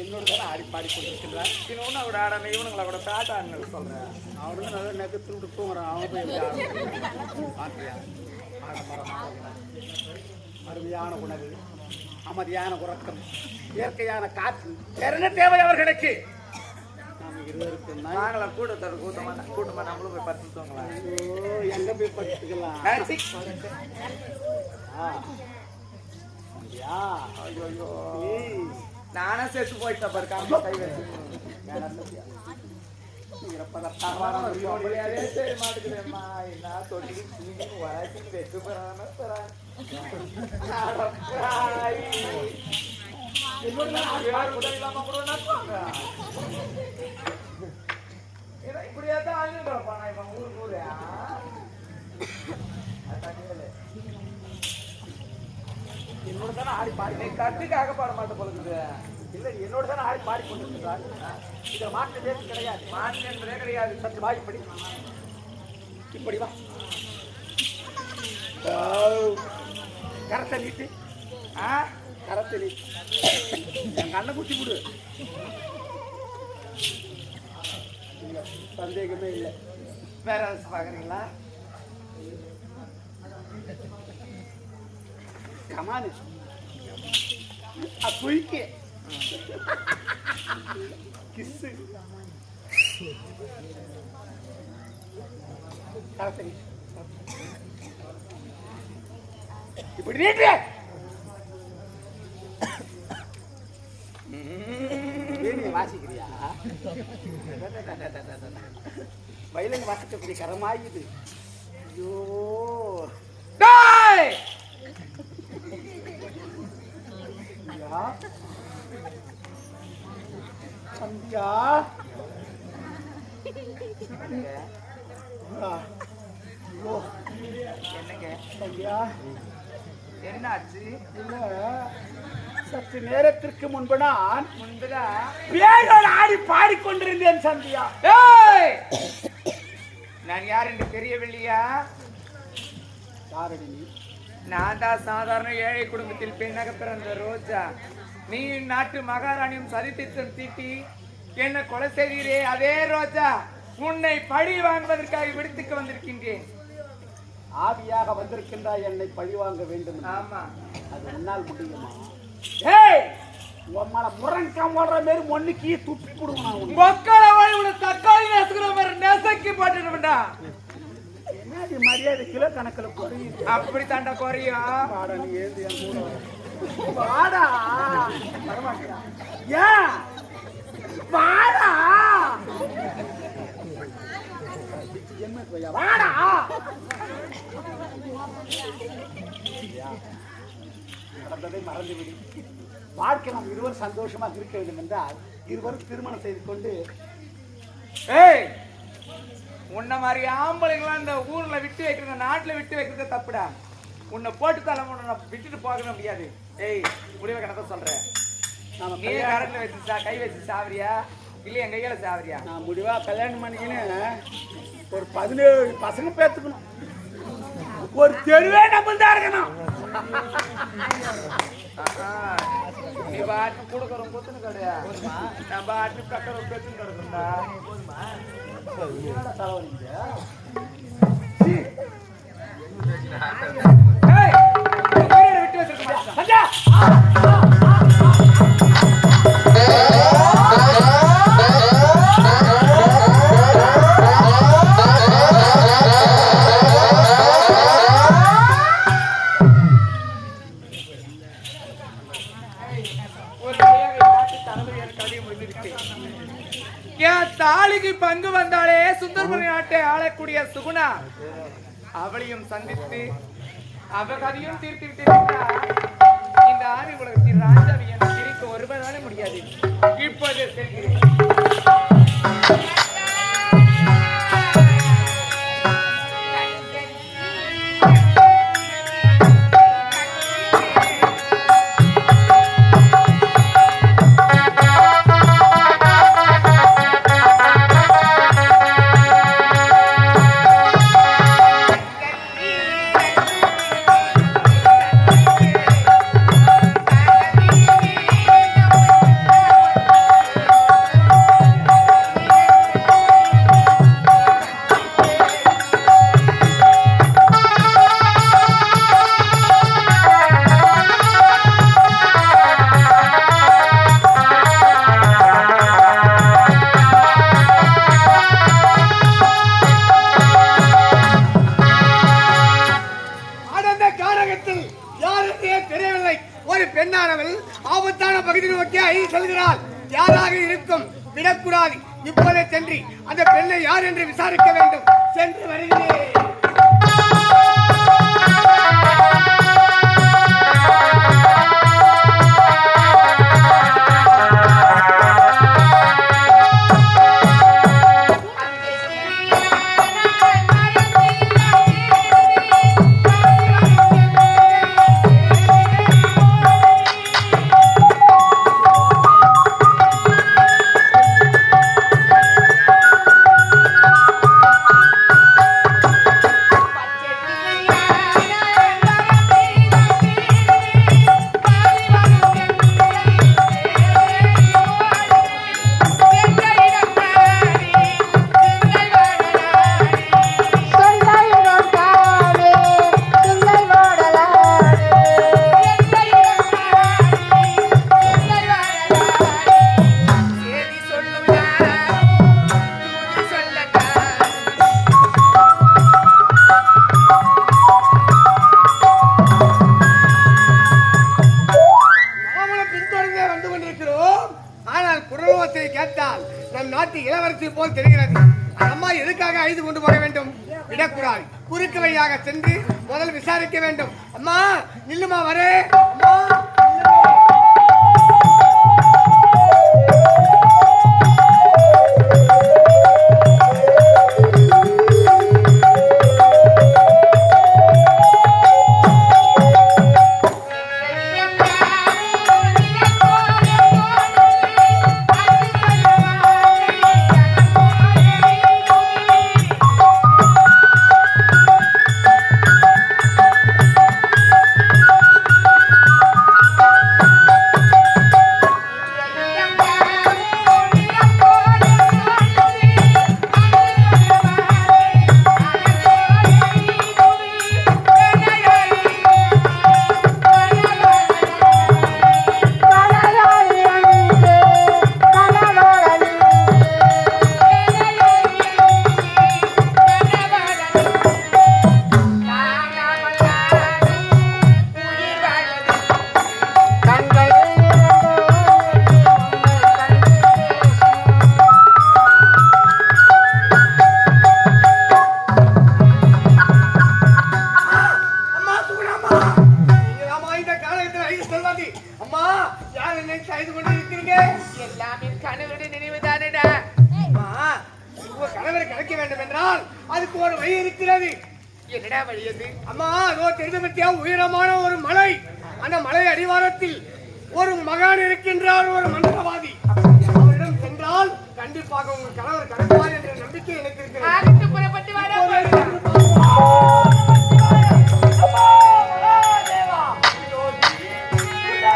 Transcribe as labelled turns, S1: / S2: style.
S1: என்னோட தானே ஆடி பாடி கொண்டிருக்கின்றார்.
S2: இவனை விட ஆடாம இவனுங்களை கூட பேட்டான்னு சொல்றேன்.
S1: அவனுக்கு நல்லா நெகத்து விட்டு தூங்குறான். அவன் போய். அருமையான உணவு. அமைதியான உறக்கம். இயற்கையான காற்று. என்ன தேவை அவர்களுக்கு?
S2: நாங்களாம் கூட்டத்தோட கூட்டமா கூட்டமா நம்மளும் போய்
S1: ஐயோ, எங்க போய். அப்படியா?
S2: ஐயோ, நானே செத்து போயிட்டேன் பாரு காம்பு கை வச்சு.
S1: வேணாம் சத்யா. நீங்க பதட்டமான ஒரு யோகி.
S2: அப்படியாவே தெரிய மாட்டேங்குதேம்மா என்ன தொட்டிக்கு சிலிக்கு வராச்சிக்கு வெச்சு போறான்னு போறான் இப்படியே தான் அழிஞ்சுடுறப்பா நான் இப்ப ஊருக்கு ஊரு
S1: என்னோட தானே ஆடி பாடி.
S2: நீ கட்டுக்காக பாட மாட்ட பொழுது
S1: இல்லை என்னோட தானே ஆடி பாடி கொண்டிருக்கிறார் இதில் மாற்று தேர்வு கிடையாது.
S2: மாட்டு என்பதே கிடையாது.
S1: சற்று வாய் இப்படி இப்படி வா. கரத்தை நீட்டு.
S2: ஆ?
S1: கரத்தை நீட்டு. என் கண்ணை குத்தி விடு இல்ல, சந்தேகமே இல்லை.
S2: வேற பார்க்குறீங்களா? பாக்குறீங்களா
S1: கமானு குயிக்கு கிஸ்ஸு கரத்தை நீட்டு இப்படி நீட்டு வீணையை வாசிக்கிறியா வயலின் வாசிக்கக்கூடிய கரமாயுது ஐயோ
S2: டேய்
S1: சந்தியா.
S2: என்னங்க?
S1: சந்தியா.
S2: என்னாச்சு?
S1: இல்ல. சற்று நேரத்திற்கு முன்பு நான்
S2: முன்புதா
S1: பேரோடு ஆடி பாடிக்கொண்டிருந்தேன் சந்தியா.
S2: நான் யார் என்று தெரியவில்லையா?
S1: யாரடி நீ?
S2: நான் தான் சாதாரண ஏழை குடும்பத்தில் பெண்ணாக பிறந்த ரோஜா. நீ நாட்டு மகாராணியும் சதித்திட்டம் தீட்டி என்ன கொலை செய்கிறே அதே ரோஜா. உன்னை பழி வாங்குவதற்காக விடுத்துக்கு வந்திருக்கின்றேன்.
S1: ஆவியாக வந்திருக்கின்றாய் என்னை பழிவாங்க வேண்டும் என்று.
S2: ஆமா.
S1: அது உன்னால் முடியுமா? ஏய்! உம்மள முரங்கா போடுற மாதிரி மொன்னுக்கு துப்பி உன்னை.
S2: மக்களை வாழ உன தக்காளி நசுக்கிற மாதிரி நெசக்கி
S1: என்னடி மரியாதை கிலோ கணக்கில் குறையுது
S2: அப்படி தாண்டா குறையும்
S1: வாடா நீ ஏந்து. வாடா? ஏன் வாடா? வாடா நடந்ததை மறந்துவிடு வாழ்க்கை நாம் இருவர் சந்தோஷமாக இருக்க வேண்டும் என்றால் இருவரும் திருமணம் செய்து கொண்டு
S2: ஏய் உன்ன மாதிரி ஆம்பளைங்களாம் இந்த ஊர்ல விட்டு வைக்கிறது நாட்டுல விட்டு வைக்கிறது தப்புடா. உன்னை போட்டு தலை நான் விட்டுட்டு போக முடியாது. ஏய் முடிவை கணக்க சொல்றேன். நீ கரண்ட்ல வச்சு சா கை வச்சு சாவரியா இல்ல என் கையால சாவரியா
S1: நான் முடிவா கல்யாணம் பண்ணிக்கின்னு ஒரு பதினேழு பசங்க பேத்துக்கணும். ஒரு தெருவே நம்மள்தான் இருக்கணும்.
S2: நீ பாட்டு கொடுக்குறோம் கொத்துன்னு கிடையாது நான் பாட்டு கட்டுறோம் பெத்துன்னு உயிரை விட்டு வச்சிருக்க ஆளக்கூடிய அவளையும் சந்தித்து அவ கதையும் தீர்த்து விட்டிருக்கிறார் இந்த ஆதி உலகத்தில் ராஜாவை என பிரிக்க ஒருவரால முடியாது. இப்போது செல்கிறேன்.
S3: வேண்டும். விடக்கூடாது குறுக்கு வழியாக சென்று முதல் விசாரிக்க வேண்டும். அம்மா நில்லுமா வரே. அம்மா. திருதமித்தியா உயரமான ஒரு மலை. அந்த மலை அடிவாரத்தில் ஒரு மகான் இருக்கின்றார் ஒரு மந்திரவாதி. அவரிடம் சென்றால் கண்டிப்பாக உங்கள் கணவர் கடப்பார் என்ற நம்பிக்கை எனக்கு இருக்கிறது.